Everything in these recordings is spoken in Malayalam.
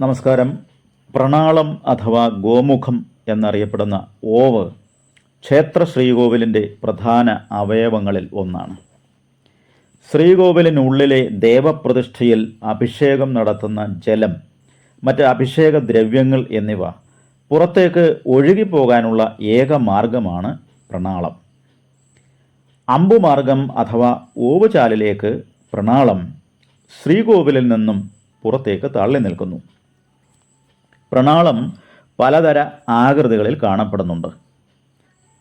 നമസ്കാരം. പ്രണാളം അഥവാ ഗോമുഖം എന്നറിയപ്പെടുന്ന ഓവ് ക്ഷേത്ര ശ്രീകോവിലിന്റെ പ്രധാന അവയവങ്ങളിൽ ഒന്നാണ്. ശ്രീകോവിലിനുള്ളിലെ ദേവപ്രതിഷ്ഠയിൽ അഭിഷേകം നടത്തുന്ന ജലം മറ്റ് അഭിഷേക ദ്രവ്യങ്ങൾ എന്നിവ പുറത്തേക്ക് ഒഴുകിപ്പോകാനുള്ള ഏക മാർഗമാണ് പ്രണാളം. അമ്പുമാർഗം അഥവാ ഓവുചാലിലേക്ക് പ്രണാളം ശ്രീകോവിലിൽ നിന്നും പുറത്തേക്ക് തള്ളി നിൽക്കുന്നു. പ്രണാളം പലതര ആകൃതികളിൽ കാണപ്പെടുന്നുണ്ട്.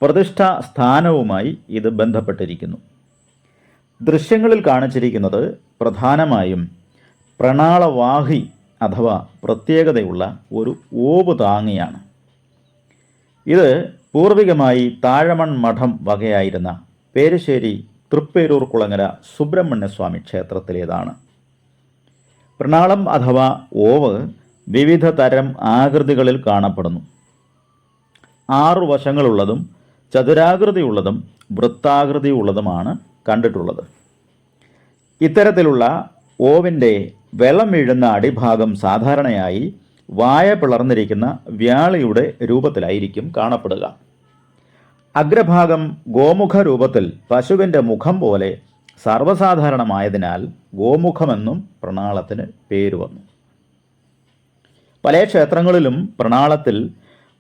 പ്രതിഷ്ഠ സ്ഥാനവുമായി ഇത് ബന്ധപ്പെട്ടിരിക്കുന്നു. ദൃശ്യങ്ങളിൽ കാണിച്ചിരിക്കുന്നത് പ്രധാനമായും പ്രണാളവാഹി അഥവാ പ്രത്യേകതയുള്ള ഒരു ഓവ് താങ്ങിയാണ്. ഇത് പൂർവികമായി താഴമൺ മഠം വകയായിരുന്ന പേരശ്ശേരി തൃപ്പേരൂർ കുളങ്ങര സുബ്രഹ്മണ്യസ്വാമി ക്ഷേത്രത്തിലേതാണ്. പ്രണാളം അഥവാ ഓവ് വിവിധ തരം ആകൃതികളിൽ കാണപ്പെടുന്നു. ആറു വശങ്ങളുള്ളതും ചതുരാകൃതിയുള്ളതും വൃത്താകൃതിയുള്ളതുമാണ് കണ്ടിട്ടുള്ളത്. ഇത്തരത്തിലുള്ള ഓവിന്റെ വെള്ളം വീഴുന്ന അടിഭാഗം സാധാരണയായി വായ പിളർന്നിരിക്കുന്ന വ്യാളിയുടെ രൂപത്തിലായിരിക്കും കാണപ്പെടുക. അഗ്രഭാഗം ഗോമുഖ രൂപത്തിൽ പശുവിന്റെ മുഖം പോലെ സർവസാധാരണമായതിനാൽ ഗോമുഖമെന്നും പ്രണാളത്തിന് പേര് വന്നു. പല ക്ഷേത്രങ്ങളിലും പ്രണാളത്തിൽ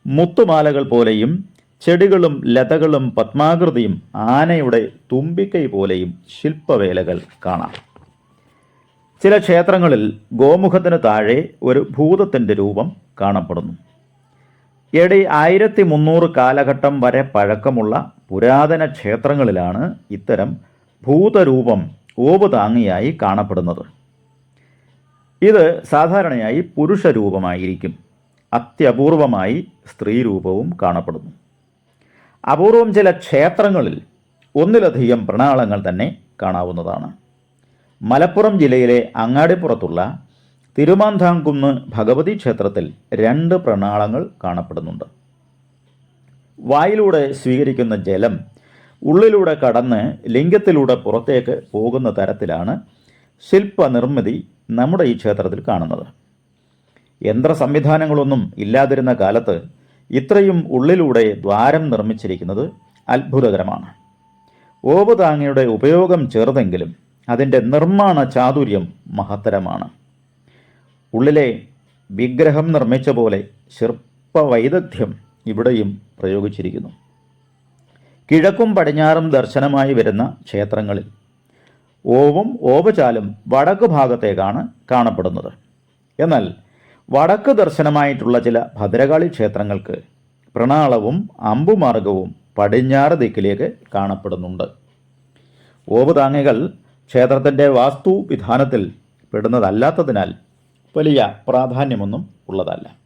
മുത്തുമാലകൾ പോലെയും ചെടികളും ലതകളും പത്മാകൃതിയും ആനയുടെ തുമ്പിക്കൈ പോലെയും ശില്പവേലകൾ കാണാം. ചില ക്ഷേത്രങ്ങളിൽ ഗോമുഖത്തിന് താഴെ ഒരു ഭൂതത്തിന്റെ രൂപം കാണപ്പെടുന്നു. എ ഡി ആയിരത്തി മുന്നൂറ് കാലഘട്ടം വരെ പഴക്കമുള്ള പുരാതന ക്ഷേത്രങ്ങളിലാണ് ഇത്തരം ഭൂതരൂപം ഓവ് കാണപ്പെടുന്നത്. ഇത് സാധാരണയായി പുരുഷരൂപമായിരിക്കും. അത്യപൂർവമായി സ്ത്രീരൂപവും കാണപ്പെടുന്നു. അപൂർവം ചില ക്ഷേത്രങ്ങളിൽ ഒന്നിലധികം പ്രണാളങ്ങൾ തന്നെ കാണാവുന്നതാണ്. മലപ്പുറം ജില്ലയിലെ അങ്ങാടിപ്പുറത്തുള്ള തിരുമാന്താംകുന്ന് ഭഗവതി ക്ഷേത്രത്തിൽ രണ്ട് പ്രണാളങ്ങൾ കാണപ്പെടുന്നുണ്ട്. വായിലൂടെ സ്വീകരിക്കുന്ന ജലം ഉള്ളിലൂടെ കടന്ന് ലിംഗത്തിലൂടെ പുറത്തേക്ക് പോകുന്ന തരത്തിലാണ് ശില്പനിർമ്മിതി നമ്മുടെ ഈ ക്ഷേത്രത്തിൽ കാണുന്നത്. യന്ത്ര സംവിധാനങ്ങളൊന്നും ഇല്ലാതിരുന്ന കാലത്ത് ഇത്രയും ഉള്ളിലൂടെ ദ്വാരം നിർമ്മിച്ചിരിക്കുന്നത് അത്ഭുതകരമാണ്. ഓവുതാങ്ങയുടെ ഉപയോഗം ചെറുതെങ്കിലും അതിന്റെ നിർമ്മാണ ചാതുര്യം മഹത്തരമാണ്. ഉള്ളിലെ വിഗ്രഹം നിർമ്മിച്ച പോലെ ശില്പവൈദഗ്ധ്യം ഇവിടെയും പ്രയോഗിച്ചിരിക്കുന്നു. കിഴക്കും പടിഞ്ഞാറും ദർശനമായി വരുന്ന ക്ഷേത്രങ്ങളിൽ ഓവും ഓപചാലും വടക്ക് ഭാഗത്തേക്കാണ് കാണപ്പെടുന്നത്. എന്നാൽ വടക്ക് ദർശനമായിട്ടുള്ള ചില ഭദ്രകാളി ക്ഷേത്രങ്ങൾക്ക് പ്രണാളവും അമ്പുമാർഗവും പടിഞ്ഞാറ് ദിക്കിലേക്ക് കാണപ്പെടുന്നുണ്ട്. ഓവുതാങ്ങികൾ ക്ഷേത്രത്തിന്റെ വാസ്തു വിധാനത്തിൽ പെടുന്നതല്ലാത്തതിനാൽ വലിയ പ്രാധാന്യമൊന്നും ഉള്ളതല്ല.